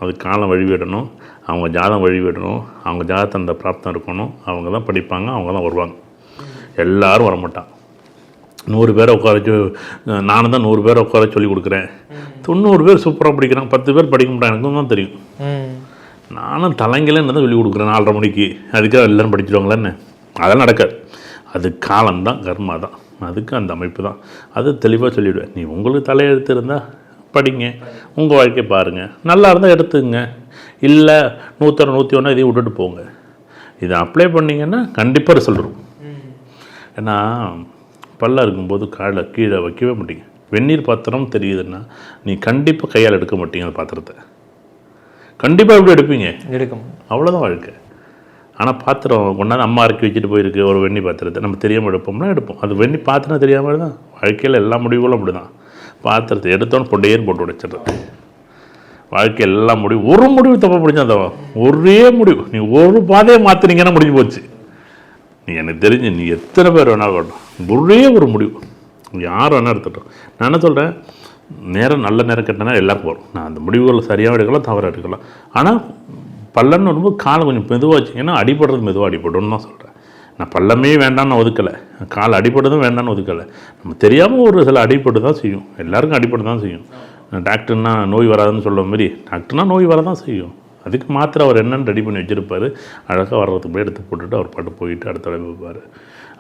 S1: அது காலம் வழிவிடணும் அவங்க ஜாதம் வழிவிடணும் அவங்க ஜாதத்தை அந்த பிராப்தம் இருக்கணும் அவங்க தான் படிப்பாங்க அவங்க தான் வருவாங்க. எல்லாரும் வரமாட்டாங்க. நூறு பேரை உட்கார நானும் தான் நூறு பேரை உட்கார சொல்லி கொடுக்குறேன். தொண்ணூறு பேர் சூப்பராக படிக்கிறாங்க. பத்து பேர் படிக்க மாட்டாங்க. எனக்கும் தான் தெரியும். நானும் தலைங்கிலன்னு தான் சொல்லி கொடுக்குறேன். நாலரை மணிக்கு. அதுக்காக எல்லாரும் படிச்சிடுவாங்களேன்னு அதெல்லாம் நடக்காது. அது காலம்தான் கர்மா தான். அதுக்கு அந்த அமைப்பு தான். அது தெளிவாக சொல்லிவிடுவேன் நீ உங்களுக்கு தலையெழுத்து இருந்தால் படிங்க. உங்கள் வாழ்க்கையை பாருங்கள் நல்லா இருந்தால் எடுத்துங்க. இல்லை நூற்றரை நூற்றி ஒன்று இதையும் விட்டுட்டு போங்க. இதை அப்ளை பண்ணீங்கன்னா கண்டிப்பாக ரிசல்ட் இருக்கும் ஏன்னா பல்ல இருக்கும்போது காலை கீழே வைக்கவே மாட்டீங்க. வெந்நீர் பாத்திரம் தெரியுதுன்னா நீ கண்டிப்பாக கையால் எடுக்க மாட்டீங்க அந்த பாத்திரத்தை. கண்டிப்பாக எப்படி எடுப்பீங்க?
S2: எடுக்க முடியும்
S1: அவ்வளோதான் வாழ்க்கை. ஆனால் பாத்திரம் கொண்டாந்து அம்மா இறக்கி வச்சுட்டு போயிருக்கு ஒரு வெண்ணி பாத்திரத்தை. நம்ம தெரியாமல் எடுப்போம்னா எடுப்போம். அது வெண்ணி பாத்திரம் தெரியாமல் தான். வாழ்க்கையில் எல்லா முடிவுகளும் அப்படி தான் பாத்திரத்தை எடுத்தோன்னு பொண்டையேன்னு போட்டு உடைச்சிடுறது. வாழ்க்கை எல்லா முடிவு ஒரு முடிவு தப்ப பிடிச்சா தவா ஒரே முடிவு. நீ ஒரு பாதையை மாற்றினீங்கன்னா முடிஞ்சு போச்சு. எனக்கு தெரிஞ்சு நீ எத்தனை பேர் வேணாலும் வரட்டும். ஒரே ஒரு முடிவு. யார் வேணால் எடுத்துட்டோம். நான் என்ன சொல்கிறேன் நேரம் நல்ல நேரம் கட்டினா எல்லாருக்கும் வரும். நான் அந்த முடிவுகளை சரியாக எடுக்கலாம் தவறாக எடுக்கலாம். ஆனால் பள்ளம்னு வரும்போது காலை கொஞ்சம் மெதுவாக ஏன்னா அடிபடுறது மெதுவாக அடிபடும்னு தான் சொல்கிறேன் நான் பள்ளமே வேண்டாம்னு ஒதுக்கலை. கால் அடிபடுறதும் வேண்டாம்னு ஒதுக்கலை. நம்ம தெரியாமல் ஒரு சில அடிபட்டு தான் செய்யும். எல்லாருக்கும் அடிபட்டு தான் செய்யும். டாக்டர்னா நோய் வராதுன்னு சொல்கிற மாதிரி டாக்டர்னால் நோய் வரதான் செய்யும். அதுக்கு மாத்திரை அவர் என்னென்னு ரெடி பண்ணி வச்சுருப்பார். அழகாக வர்றதுக்கு போய் எடுத்து போட்டுட்டு அவர் பாட்டு போயிட்டு அடுத்த தடவை வைப்பார்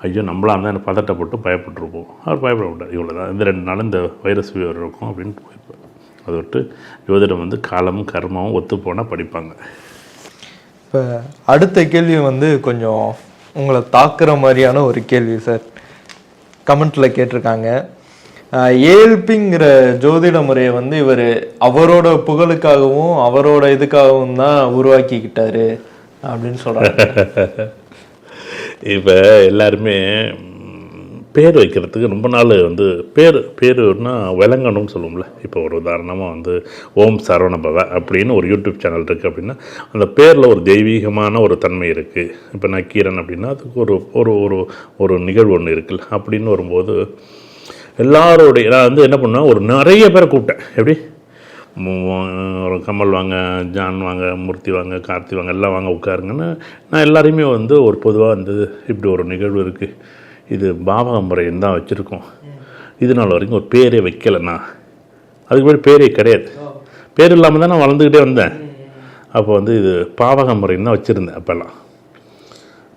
S1: ஐயோ நம்மளா அந்த பதட்டப்பட்டு பயப்பட்டுருப்போம். அவர் பயப்பட மாட்டார் இவ்வளோ தான் இந்த ரெண்டு நாள் இந்த வைரஸ் ஃபீவர் இருக்கும் அப்படின்னு போயிருப்பார். அதை விட்டு ஜோதிடம் வந்து காலமும் கர்மாவும் ஒத்துப்போனால் படிப்பாங்க.
S2: இப்போ அடுத்த கேள்வி வந்து கொஞ்சம் உங்களை தாக்குற மாதிரியான ஒரு கேள்வி சார் கமெண்ட்டில் கேட்டிருக்காங்க. ஏழ்பிங்கிற ஜோதிட முறையை வந்து இவர் அவரோட புகழுக்காகவும் அவரோட இதுக்காகவும் தான் உருவாக்கிக்கிட்டாரு அப்படின்னு சொல்றாங்க
S1: இப்போ எல்லாருமே பேர் வைக்கிறதுக்கு ரொம்ப நாள் வந்து பேர் பேருன்னா விளங்கணும்னு சொல்லுவோம்ல. இப்போ ஒரு உதாரணமாக வந்து ஓம் சரவணபவ அப்படின்னு ஒரு யூடியூப் சேனல் இருக்குது அப்படின்னா அந்த பேரில் ஒரு தெய்வீகமான ஒரு தன்மை இருக்குது இப்போ நக்கீரன் அப்படின்னா அதுக்கு ஒரு ஒரு ஒரு ஒரு நிகழ்வு ஒன்று இருக்குல்ல. அப்படின்னு வரும்போது எல்லாரோடைய நான் வந்து என்ன பண்ணேன் ஒரு நிறைய பேரை கூப்பிட்டேன். எப்படி? ஒரு கமல் வாங்க ஜான் வாங்க மூர்த்தி வாங்க கார்த்தி வாங்க எல்லாம் வாங்க உட்காருங்கன்னு நான் எல்லாரையுமே வந்து ஒரு பொதுவாக வந்து இப்படி ஒரு நிகழ்வு இருக்குது இது பாவக முறைன்னு தான் வச்சுருக்கோம். இது நாள் வரைக்கும் ஒரு பேரே வைக்கலைண்ணா அதுக்கு முன்னாடி பேரே கிடையாது. பேர் இல்லாமல் தான் நான் வளர்ந்துக்கிட்டே வந்தேன். அப்போ வந்து இது பாவக முறைன்னு தான் வச்சுருந்தேன் அப்போல்லாம்.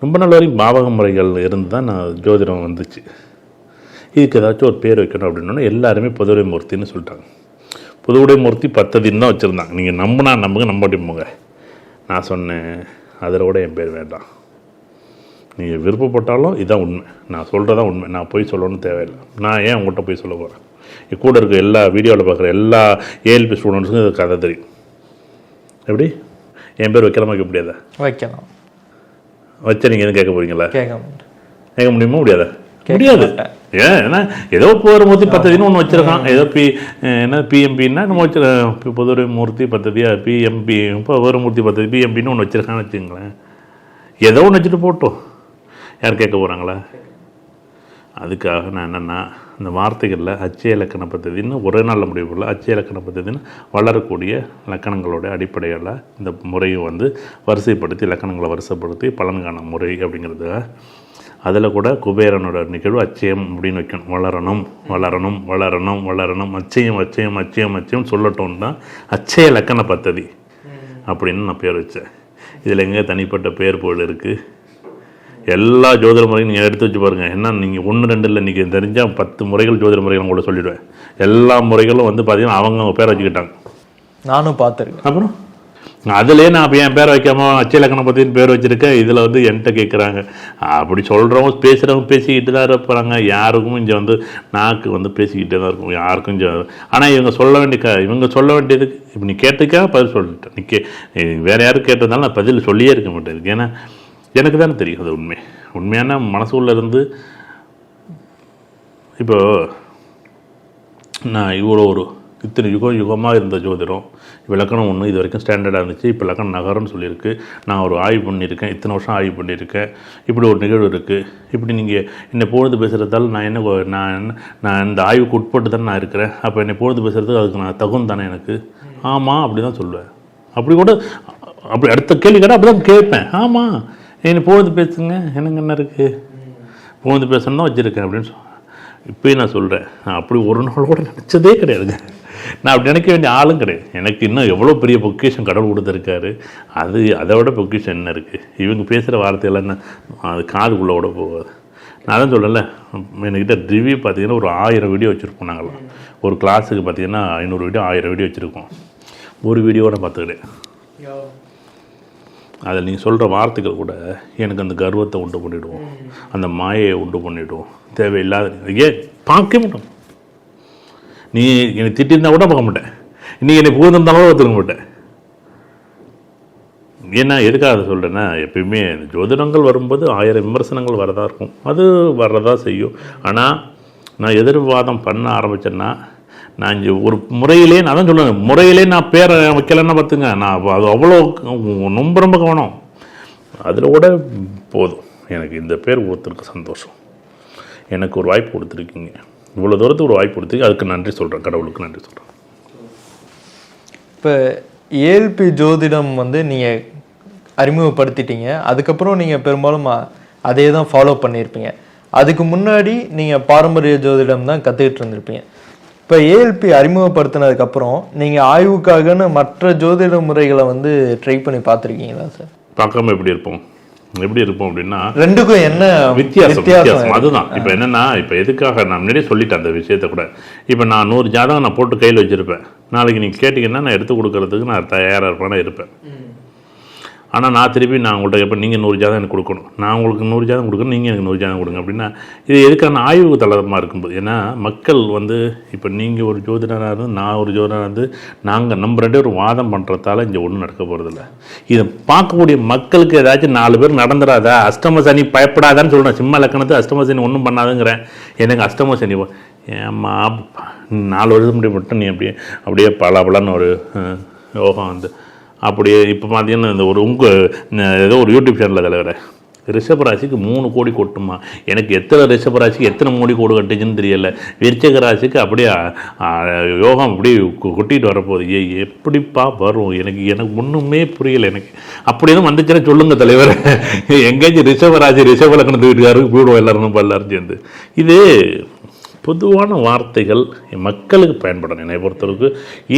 S1: ரொம்ப நாள் வரைக்கும் பாவக முறைகள் இருந்து தான் நான் ஜோதிடம் வந்துச்சு. இதுக்கு ஏதாச்சும் ஒரு பேர் வைக்கணும் அப்படின்னா எல்லாருமே புதுவுடை மூர்த்தின்னு சொல்லிட்டாங்க. புதுவுடை மூர்த்தி பத்ததின்னு தான் வச்சுருந்தாங்க. நீங்கள் நம்பினா நம்புங்க நம்பாட்டி போங்க நான் சொன்னேன் அதில் கூட என் பேர் வேண்டாம். நீங்கள் விருப்பப்பட்டாலும் இதான் உண்மை. நான் சொல்கிறதான் உண்மை. நான் போய் சொல்லணும்னு தேவையில்லை. நான் ஏன் உங்கள்கிட்ட போய் சொல்ல போகிறேன் என் கூட இருக்க எல்லா வீடியோவில் பார்க்குற எல்லா ஏஎல்பி ஸ்டூடெண்ட்ஸுக்கும் இது கதை தெரியும். எப்படி? என் பேர் வைக்கலாமா வைக்க முடியாதா?
S2: வைக்கலாம்.
S1: வச்சா நீங்கள் எதுவும் கேட்க போகிறீங்களா
S2: கேட்க
S1: முடியுமா முடியாதா? முடியாது. ஏன்னா ஏதோ போகிற பத்ததின்னு ஒன்று வச்சுருக்கான். ஏதோ பி என்ன பிஎம்பின்னா நம்ம வச்சு புதுரை மூர்த்தி பத்ததியாக பிஎம்பி இப்போ மூர்த்தி பத்ததி பிஎம்பின்னு ஒன்று வச்சுருக்கான்னு வச்சுங்களேன் ஏதோ ஒன்று வச்சுட்டு போட்டோம் யார் கேட்க போகிறாங்களா அதுக்காக நான் என்னென்னா இந்த வார்த்தைகளில் அச்சய இலக்கண பத்ததின்னு ஒரே நாளில் முடிவு பண்ணல. அச்சய இலக்கண பத்ததின்னு வளரக்கூடிய இலக்கணங்களோட அடிப்படையில் இந்த முறையை வந்து வரிசைப்படுத்தி இலக்கணங்களை வரிசைப்படுத்தி பலன்கான முறை அப்படிங்கிறது அதில் கூட குபேரனோட நிகழ்வு அச்சயம் அப்படின்னு வைக்கணும். வளரணும் வளரணும் வளரணும் வளரணும். அச்சயம் அச்சயம் அச்சயம் அச்சயம் சொல்லட்டும் தான் அச்சய இலக்கண பദ്ധதி அப்படின்னு நான் பேர் வச்சேன். இதில் எங்கே தனிப்பட்ட பேர் புகழ் இருக்குது எல்லா ஜோதிட முறையும் நீங்கள் எடுத்து வச்சு பாருங்கள் என்ன நீங்கள் ஒன்று ரெண்டு இல்லை இன்றைக்கி தெரிஞ்சால் பத்து முறைகள் ஜோதிட முறைகள் கூட சொல்லிடுவேன். எல்லா முறைகளும் வந்து பார்த்தீங்கன்னா அவங்க அவங்க பேரை வச்சுக்கிட்டாங்க.
S2: நானும் பார்த்துருக்கேன்.
S1: அப்புறம்? அதுலேயே நான் இப்போ என் பேர் வைக்காம அச்சலக்கணம் பற்றின்னு பேர் வச்சுருக்கேன். இதில் வந்து என்கிட்ட கேட்குறாங்க அப்படி சொல்கிறவங்க பேசுகிறவங்க பேசிக்கிட்டு தான் இருப்பாங்க. யாருக்கும் இங்கே வந்து நாக்கு வந்து பேசிக்கிட்டே தான் இருக்கும். யாருக்கும் இங்கே ஆனால் இவங்க சொல்ல வேண்டிய க இவங்க சொல்ல வேண்டியது இப்போ நீ கேட்டுக்கா பதில் சொல்லிட்டேன் நீ கே வேறு யாரும் கேட்டதுனால நான் பதில் சொல்லியே இருக்க மாட்டேன். ஏன்னா எனக்கு தானே தெரியும் அது உண்மை. உண்மையான மனசுக்குள்ள இருந்து இப்போ நான் இவ்வளோ ஒரு இத்தனை யுகம் யுகமாக இருந்த ஜோதிடம் விளக்கணம் ஒன்று இது வரைக்கும் ஸ்டாண்டர்டாக இருந்துச்சு. இப்போ இலக்கணம் நகரம்னு சொல்லியிருக்கு. நான் ஒரு ஆய்வு பண்ணியிருக்கேன். இத்தனை வருஷம் ஆய்வு பண்ணியிருக்கேன். இப்படி ஒரு நிகழ்வு இருக்குது இப்படி நீங்கள் என்னை பொழுது பேசுகிறதால நான் என்ன நான் என்ன- நான் இந்த ஆய்வுக்கு உட்பட்டு தானே நான் இருக்கிறேன். அப்போ என்னை பொழுது பேசுகிறதுக்கு அதுக்கு நான் தகும் தானே எனக்கு? ஆமாம் அப்படி தான் சொல்லுவேன். அப்படி கூட அப்படி அடுத்த கேள்வி கேட்டால் அப்படி தான் கேட்பேன். ஆமாம் என்னை பொழுது பேசுங்க. எனக்கு என்ன இருக்குது பொழுது பேசணும் தான் வச்சுருக்கேன் அப்படின்னு சொல் இப்போயும் நான் சொல்கிறேன் நான் அப்படி ஒரு நாள் கூட நினச்சதே கிடையாதுங்க. நான் அப்படி நினைக்க வேண்டிய ஆளும் கிடையாது. எனக்கு இன்னும் எவ்வளோ பெரிய பொக்கிஷன் கடவுள் கொடுத்துருக்காரு அது அதை விட பொக்கிஷன் என்ன இருக்குது இவங்க பேசுகிற வார்த்தையெல்லாம் என்ன? அது காதுக்குள்ளே விட போகாது. நான் தான் சொல்லல என்கிட்ட ரிவ்யூ பார்த்தீங்கன்னா ஒரு ஆயிரம் வீடியோ வச்சுருப்போம் நாங்களாம் ஒரு கிளாஸுக்கு பார்த்தீங்கன்னா ஐநூறு வீடியோ ஆயிரம் வீடியோ வச்சுருக்கோம். ஒரு வீடியோட பார்த்துக்கிட்டேன் அதில் நீங்கள் சொல்கிற வார்த்தைகள் கூட எனக்கு அந்த கர்வத்தை உண்டு பண்ணிவிடுவோம் அந்த மாயையை உண்டு பண்ணிவிடுவோம் தேவையில்லாத ஏன் பார்க்கவே மாட்டோம். நீ என்னை திட்டிருந்தா கூட பார்க்க மாட்டேன். நீ என்னை புகழ்ந்திருந்தாலும் ஒத்துக்க மாட்டேன். ஏன்னா எதுக்காக அதை சொல்கிறேன்னா எப்பயுமே ஜோதிடங்கள் வரும்போது ஆயிரம் விமர்சனங்கள் வரதா இருக்கும். அது வர்றதா செய்யும். ஆனால் நான் எதிர்வாதம் பண்ண ஆரம்பிச்சேன்னா நான் இங்கே ஒரு முறையிலே நான் தான் சொல்லுவேன் முறையிலே நான் பேரை வைக்கலைன்னா பார்த்துங்க நான் அது அவ்வளோ ரொம்ப ரொம்ப கவனம். அதில் கூட போதும். எனக்கு இந்த பேர் ஒருத்தருக்கு சந்தோஷம். எனக்கு ஒரு வாய்ப்பு கொடுத்துருக்கீங்க. இவ்வளோ தூரத்துக்கு ஒரு வாய்ப்பு கொடுத்துருக்கு அதுக்கு நன்றி சொல்கிறேன் கடவுளுக்கு நன்றி சொல்கிறேன்
S2: இப்போ ஏஎல்பி ஜோதிடம் வந்து நீங்கள் அறிமுகப்படுத்திட்டீங்க. அதுக்கப்புறம் நீங்கள் பெரும்பாலும் அதே தான் ஃபாலோ பண்ணியிருப்பீங்க. அதுக்கு முன்னாடி நீங்கள் பாரம்பரிய ஜோதிடம் தான் கற்றுக்கிட்டு இருந்திருப்பீங்க. இப்போ ஏஎல்பி அறிமுகப்படுத்தினதுக்கப்புறம் நீங்கள் ஆய்வுக்காகன்னு மற்ற ஜோதிட முறைகளை வந்து ட்ரை பண்ணி பார்த்துருக்கீங்களா சார்
S1: பார்க்காம எப்படி இருப்போம்? எப்படி இருப்போம் அப்படின்னா
S2: ரெண்டுக்கும் என்ன
S1: வித்தியாசம் வித்தியாசம் அதுதான். இப்போ என்னன்னா இப்போ எதுக்காக நான் முன்னாடியே சொல்லிட்டேன் அந்த விஷயத்த கூட. இப்போ நான் நூறு ஜாதகம் நான் போட்டு கையில் வச்சிருப்பேன். நாளைக்கு நீங்கள் கேட்டிங்கன்னா நான் எடுத்து கொடுக்கறதுக்கு நான் தயாராக இருப்பேனா இருப்பேன். ஆனால் நான் திருப்பி நான் உங்கள்கிட்ட எப்போ நீங்கள் நூறு ஜாதகம் எனக்கு கொடுக்கணும். நான் உங்களுக்கு நூறு ஜாதகம் கொடுக்கணும் நீங்கள் எனக்கு நூறு ஜாதகம் கொடுங்க அப்படின்னா இது எதுக்கான ஆய்வு தளமாக இருக்கும்போது ஏன்னா மக்கள் வந்து இப்போ நீங்கள் ஒரு ஜோதிடராக இருந்து நான் ஒரு ஜோதிடராக இருந்து நாங்கள் நம்ம ரெண்டு பேரும் வாதம் பண்ணுறதால இங்கே ஒன்றும் நடக்க போகிறதில்ல இதை பார்க்கக்கூடிய மக்களுக்கு ஏதாச்சும் நாலு பேர் நடந்துடாதா அஷ்டம சனி பயப்படாதான்னு சொல்கிறேன் சிம்ம லக்கணத்து அஷ்டம சனி ஒன்றும் பண்ணாதுங்கிறேன். எனக்கு அஷ்டம சனி ஏம்மா நாலு வருஷம் முடிய மட்டும் நீ அப்படியே அப்படியே பல ஒரு யோகம் வந்து அப்படி இப்போ பார்த்தீங்கன்னா இந்த ஒரு உங்கள் ஏதோ ஒரு யூடியூப் சேனலில் தலைவர ரிஷபராசிக்கு மூணு கோடி கொட்டுமா? எனக்கு எத்தனை ரிஷபராசிக்கு எத்தனை கோடி கோடு கட்டுச்சுன்னு தெரியல. விருச்சக ராசிக்கு அப்படியே யோகம் அப்படியே கொட்டிட்டு வரப்போகுது. ஏ எப்படிப்பா வரும்? எனக்கு எனக்கு ஒன்றுமே புரியல எனக்கு. அப்படி எதுவும் வந்துச்சுன்னா சொல்லுங்கள் தலைவர். எங்கேயாச்சும் ரிஷபராசி ரிஷப லக்கணத்து வீட்டுக்காரருக்கு போயிடுவோம் எல்லாரும் எல்லாரும் சேர்ந்து. இது பொதுவான வார்த்தைகள் மக்களுக்கு பயன்படும். என்னை பொறுத்தளவுக்கு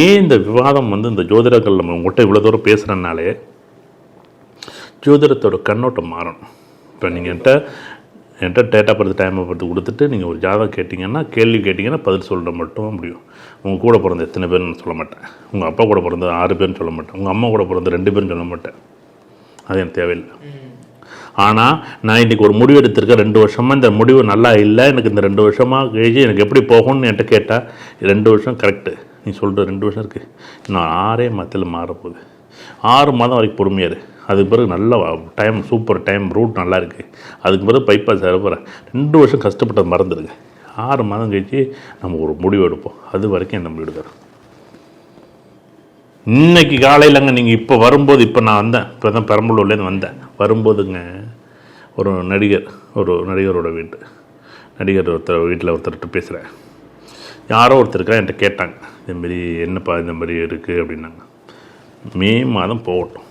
S1: ஏன் இந்த விவாதம் வந்து இந்த ஜோதிடர்கள் நம்ம உங்கள்கிட்ட இவ்வளோ தூரம் பேசுகிறனாலே ஜோதிடத்தோட கண்ணோட்டம் மாறணும் இப்போ நீங்கள் என்கிட்ட என்கிட்ட டேட்டா பர்த் டைமை பற்றி கொடுத்துட்டு நீங்கள் ஒரு ஜாதகம் கேட்டிங்கன்னா கேள்வி கேட்டிங்கன்னா பதில் சொல்ல மட்டும் முடியும். உங்கள் கூட பிறந்த எத்தனை பேர்னு சொல்ல மாட்டேன். உங்கள் அப்பா கூட பிறந்த ஆறு பேர்னு சொல்ல மாட்டேன். உங்கள் அம்மா கூட பிறந்த ரெண்டு பேர்னு சொல்ல மாட்டேன். அது எனக்கு தேவையில்லை. ஆனால் நான் இன்றைக்கி ஒரு முடிவு எடுத்திருக்கேன். ரெண்டு வருஷமாக இந்த முடிவு நல்லா இல்லை. எனக்கு இந்த ரெண்டு வருஷமாக கழிச்சு எனக்கு எப்படி போகும்னு என்கிட்ட கேட்டால் ரெண்டு வருஷம் கரெக்டு நீ சொல்கிற ரெண்டு வருஷம் இருக்குது இன்னும் ஆறே மாதத்தில் மாறப்போகுது. ஆறு மாதம் வரைக்கும் பொறுமையாக இரு. அதுக்கு பிறகு நல்ல டைம் சூப்பர் டைம் ரூட் நல்லா இருக்குது அதுக்கு பிறகு பைப்பாஸ் போகிறேன் ரெண்டு வருஷம் கஷ்டப்பட்டது மறந்துடுங்க. ஆறு மாதம் கழிச்சு நம்ம ஒரு முடிவு எடுப்போம். அது வரைக்கும் என்ன முடிவு எடுக்கிறோம்? இன்னைக்கு காலையிலங்க நீங்கள் இப்போ வரும்போது இப்போ நான் வந்தேன். இப்போ தான் பெரம்பலூர்லேருந்து வந்தேன். வரும்போதுங்க ஒரு நடிகர் ஒரு நடிகரோட வீட்டு நடிகர் ஒருத்தர் வீட்டில் ஒருத்தர்கிட்ட பேசுகிறேன் யாரோ ஒருத்தர் இருக்கா என்கிட்ட கேட்டாங்க. இதுமாரி என்னப்பா இந்த மாதிரி இருக்குது அப்படின்னாங்க. மே மாதம் போகட்டும்.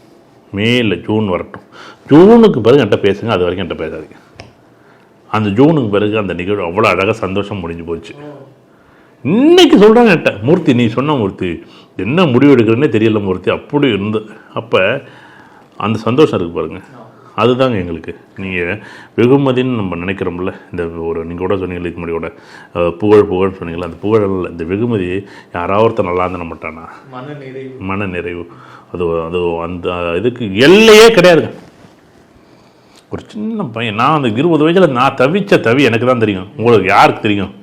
S1: மே இல்லை ஜூன் வரட்டும். ஜூனுக்கு பிறகு என்கிட்ட பேசுங்க அது வரைக்கும் என்கிட்ட பேசாதீங்க. அந்த ஜூனுக்கு பிறகு அந்த நிகழ்வு அவ்வளோ அழகாக சந்தோஷம் முடிஞ்சு போச்சு. இன்னைக்கு சொல்கிறாங்க என்கிட்ட மூர்த்தி நீ சொன்ன மூர்த்தி என்ன முடிவு எடுக்கிறேன்னே தெரியல மூர்த்தி. அப்படி இருந்து அப்போ அந்த சந்தோஷம் இருக்குது பாருங்க. அதுதாங்க எங்களுக்கு. நீங்கள் வெகுமதின்னு நம்ம நினைக்கிறோம்ல இந்த ஒரு நீங்கள் கூட சொன்னீங்க இதுக்கு முன்னாடி கூட. புகழ் புகழ்னு சொன்னீங்களா அந்த புகழ் இந்த வெகுமதி யாராவது ஒருத்தர் நல்லா இருந்த மாட்டானா?
S2: மன நிறைவு
S1: மன நிறைவு அது அது அந்த இதுக்கு எல்லையே கிடையாதுங்க. ஒரு சின்ன பையன் நான் அந்த இருபது வயசில் நான் தவிச்ச தவி எனக்கு தான் தெரியும். உங்களுக்கு யாருக்கு தெரியும்?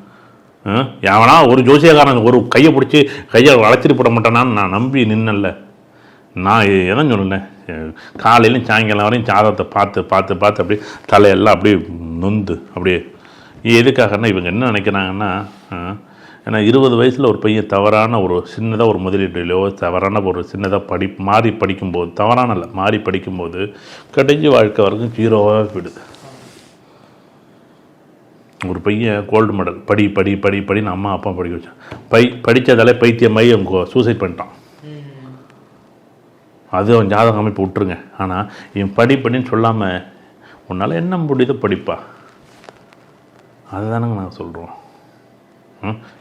S1: எவனா ஒரு ஜோசியக்காரன் ஒரு கையை பிடிச்சி கையை வளைச்சிட்டு போட மாட்டேனான்னு நான் நம்பி நின்னல நான் என்ன சொன்னேன் காலையிலும் சாயங்காலம் வரையும் சாதத்தை பார்த்து பார்த்து பார்த்து அப்படியே தலையெல்லாம் அப்படியே நொந்து அப்படியே. எதுக்காகன்னா இவங்க என்ன நினைக்கிறாங்கன்னா ஏன்னா இருபது வயசில் ஒரு பையன் தவறான ஒரு சின்னதாக ஒரு முதலீட்டிலோ தவறான ஒரு சின்னதாக படி மாறி படிக்கும்போது தவறான இல்லை மாறி படிக்கும்போது கடைஞ்சி வாழ்க்கை வரைக்கும் ஜீரோவாக போயிடுது. ஒரு பையன் கோல்டு மெடல் படி படி படி படின்னு அம்மா அப்பா படிக்க வச்சான். பை படித்ததாலே பைத்தியமாயி அவங்க சூசைட் பண்ணிட்டான். அது அவன் ஜாதக அமைப்பு விட்டுருங்க. ஆனால் இவன் படி படின்னு சொல்லாமல் உன்னால் என்ன முடியுதோ படிப்பா. அதுதானங்க நாங்கள் சொல்கிறோம்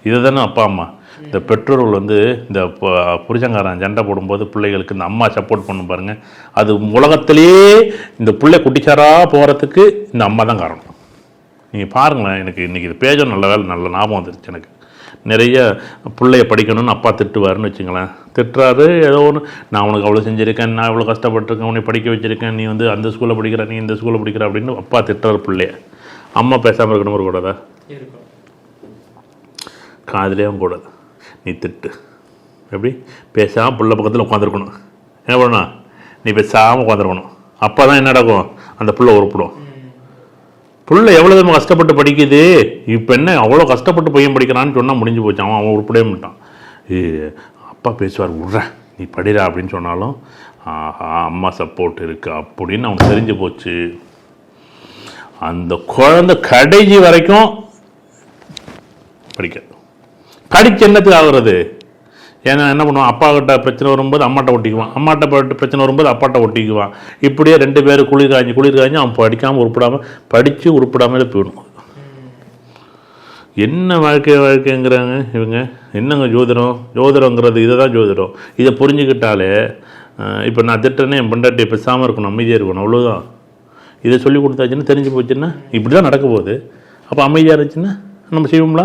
S1: இதை தானே அப்பா அம்மா. இந்த பெற்றோர்கள் வந்து இந்த ப- புருஷங்காரன் சண்டை போடும்போது பிள்ளைகளுக்கு இந்த அம்மா சப்போர்ட் பண்ணும் பாருங்கள் அது உலகத்திலேயே இந்த பிள்ளை குட்டிச்சாரா போகிறதுக்கு இந்த அம்மா தான் காரணம். நீங்கள் பாருங்களேன் எனக்கு இன்றைக்கி இது பேஜும் நல்ல வேலை நல்ல ஞாபகம் வந்துருச்சு எனக்கு. நிறைய பிள்ளைய படிக்கணும்னு அப்பா திட்டுவாருன்னு வச்சுங்களேன். திட்டுறாரு ஏதோ ஒன்று நான் உனக்கு அவ்வளோ செஞ்சுருக்கேன் நான் இவ்வளோ கஷ்டப்பட்டிருக்கேன் உன்னை படிக்க வச்சிருக்கேன் நீ வந்து அந்த ஸ்கூலில் படிக்கிற நீ இந்த ஸ்கூலில் படிக்கிற அப்படின்னு அப்பா திட்டுறாரு பிள்ளைய. அம்மா பேசாமல் இருக்கணும் ஒரு கூடாதா காதுலேயும் கூடாது நீ திட்டு. எப்படி? பேசாமல் புள்ள பக்கத்தில் உட்காந்துருக்கணும் என்ன பண்ணணும்? நீ பேசாமல் உட்காந்துருக்கணும் அப்போ தான் என்ன நடக்கும்? அந்த புள்ள உருப்பிடும். புள்ள எவ்வளோ தூரம் கஷ்டப்பட்டு படிக்குது? இப்போ என்ன அவ்வளோ கஷ்டப்பட்டு பையன் படிக்கிறான்னு சொன்னால் முடிஞ்சு போச்சு. அவன் அவன் உருப்படவே மாட்டான். அப்பா பேசுவார் விட்றேன் நீ படிடா அப்படின்னு சொன்னாலும் ஆஹா அம்மா சப்போர்ட் இருக்குது அப்படின்னு அவனுக்கு தெரிஞ்சு போச்சு. அந்த குழந்தை கடைசி வரைக்கும் படிக்க. படிச்சு என்னத்துக்கு ஆகுறது? ஏன்னா என்ன பண்ணுவான்? அப்பாக்கிட்ட பிரச்சனை வரும்போது அம்மாட்ட ஒட்டிக்குவான். அம்மாட்ட ப- பிரச்சனை வரும்போது அப்பாட்ட ஒட்டிக்குவான். இப்படியே ரெண்டு பேரும் குளிர் காய்ஞ்சி குளிர் காய்ஞ்சி அவன் படிக்காமல் உருப்பிடாமல் படித்து உருப்பிடாமல் போயிடும் என்ன வாழ்க்கை வாழ்க்கைங்கிறாங்க இவங்க? என்னங்க ஜோதிடம்? ஜோதிடங்கிறது இதை தான் ஜோதிடம். இதை புரிஞ்சுக்கிட்டாலே இப்போ நான் திட்டனே என் பொண்டாட்டி பேசாமல் இருக்கணும் அமைதியாக இருக்கணும் அவ்வளோதான் இதை சொல்லி கொடுத்தாச்சுன்னா தெரிஞ்சு போச்சுன்னா இப்படி தான் நடக்க போகுது. அப்போ அமைதியாக இருந்துச்சுன்னா நம்ம செய்வோம்ல?